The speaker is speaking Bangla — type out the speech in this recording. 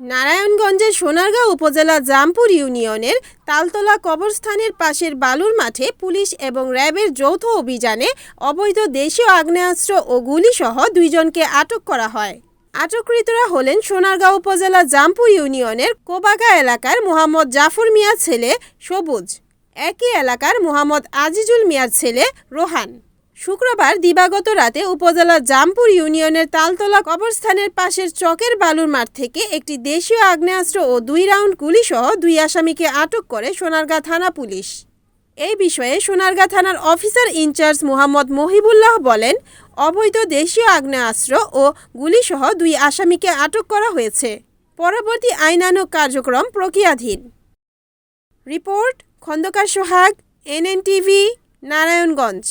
নারায়ণগঞ্জের সোনারগাঁও উপজেলা জামপুর ইউনিয়নের তালতলা কবরস্থানের পাশের বালুর মাঠে পুলিশ এবং র্যাবের যৌথ অভিযানে অবৈধ দেশীয় আগ্নেয়াস্ত্র ও গুলিসহ দুইজনকে আটক করা হয়। আটককৃতরা হলেন সোনারগাঁও উপজেলা জামপুর ইউনিয়নের কোবাগা এলাকার মোহাম্মদ জাফর মিয়ার ছেলে সবুজ। একই এলাকার মোহাম্মদ আজিজুল মিয়ার ছেলে রোহান। শুক্রবার দিবাগত রাতে উপজেলার জামপুর ইউনিয়নের তালতলা কবরস্থানের পাশের চকের বালুর মাঠ থেকে একটি দেশীয় আগ্নেয়াস্ত্র ও দুই রাউন্ড গুলিসহ দুই আসামিকে আটক করে সোনারগাঁ থানা পুলিশ। এই বিষয়ে সোনারগাঁ থানার অফিসার ইনচার্জ মোহাম্মদ মহিবুল্লাহ বলেন, অবৈধ দেশীয় আগ্নেয়াস্ত্র ও গুলিসহ দুই আসামিকে আটক করা হয়েছে। পরবর্তী আইনানুগ কার্যক্রম প্রক্রিয়াধীন। Report Khandakar Sohag, NNTV, Narayanganj.